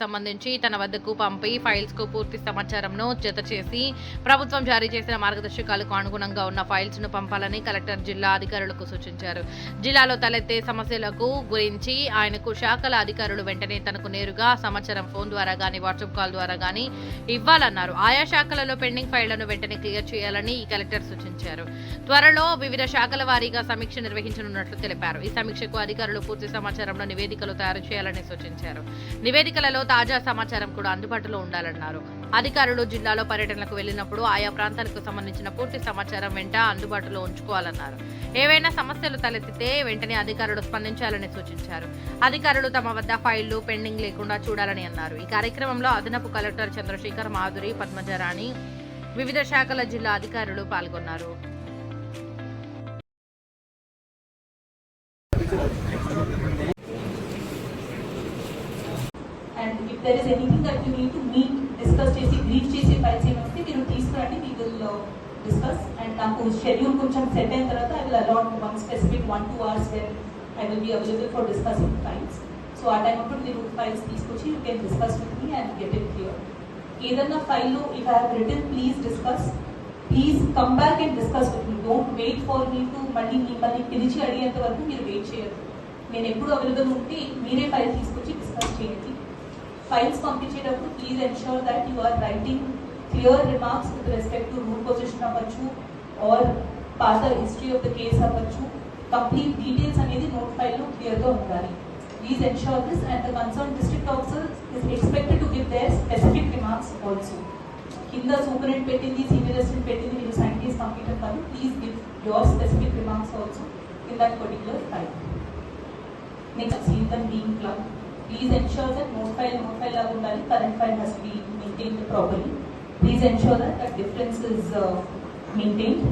సంబంధించి తన వద్దకు పంపి ఫైల్స్కు పూర్తి సమాచారంను జత చేసి ప్రభుత్వం జారీ చేసిన మార్గదర్శకాలకు అనుగుణంగా ఉన్న ఫైల్స్ను పంపాలని కలెక్టర్ జిల్లా అధికారులకు సూచించారు. జిల్లాలో తలెత్తే సమస్యలకు గురించి ఆయనకు శాఖల అధికారులు వెంటనే తనకు నేరుగా సమాచారం ఫోన్ ద్వారా గానీ వాట్సాప్ కాల్ ద్వారా గానీ ఇవ్వాలన్నారు. ఆయా శాఖలలో పెండింగ్ ఫైళ్ళను వెంటనే క్లియర్ చేయాలని ఈ కలెక్టర్ సూచించారు. త్వరలో వివిధ శాఖల వారీగా సమీక్ష నిర్వహించనున్నట్లు తెలిపారు. ఈ సమీక్షకు అధికారులు పూర్తి సమాచారంలో నివేదికలు తయారు చేయాలని సూచించారు. నివేదికలలో తాజా సమాచారం కూడా అందుబాటులో ఉండాలన్నారు. అధికారులు జిల్లాలో పర్యటనలకు వెళ్ళినప్పుడు ఆయా ప్రాంతాలకు సంబంధించిన పూర్తి సమాచారం వెంట అందుబాటులో ఉంచుకోవాలన్నారు. ఏవైనా సమస్యలు తలెత్తితే వెంటనే అధికారులు స్పందించాలని సూచించారు. అధికారులు తమ వద్ద ఫైళ్ళు పెండింగ్ లేకుండా చూడాలని అన్నారు. ఈ కార్యక్రమంలో అదనపు కలెక్టర్ చంద్రశేఖర్ మాధురి పద్మజరాణి వివిధ శాఖల జిల్లా అధికారులు పాల్గొన్నారు. And if there is anything that you need to meet discuss చేసి బ్రీఫ్ చేసి ఫైల్స్ ఏమైనా వస్తే మీరు తీసుకురండి వీ విల్ డిస్కస్ అండ్ నాకు షెడ్యూల్ కొంచెం సెట్ అయిన తర్వాత I will allot one specific one two hours when I will be available for discussing files so ఆ టైం అప్పుడు మీరు ఫైల్స్ తీసుకొచ్చి you can discuss with me and get it clear ఏదన్నా ఫైల్లో if I have return please discuss please come back and discuss with me don't wait for me to మళ్ళీ మిమ్మల్ని పిలిచి అడిగేంత వరకు మీరు వెయిట్ చేయరు నేను ఎప్పుడు అవైలబుల్ ఉంటే మీరే ఫైల్ తీసుకొచ్చి డిస్కస్ చేయండి. Files పంపించేటప్పుడు please ensure that you are writing clear remarks with respect to rule position అవ్వచ్చు ఆర్ పాత హిస్టరీ ఆఫ్ ద కేస్ అవ్వచ్చు కంప్లీట్ డీటెయిల్స్ అనేది నోట్ ఫైల్లో క్లియర్గా ఉండాలి please ensure this and the concern district officer is expected to give their specific remarks also కింద సూపరింట్ పెట్టింది senior assistant పెట్టింది మీరు సైన్ చేసి పంపించడం కాదు please give your specific remarks also in that particular file next scene dum being club please ensure that note file note file లాగా ఉండాలి. Current file has be maintained properly please ensure that that difference is maintained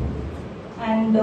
and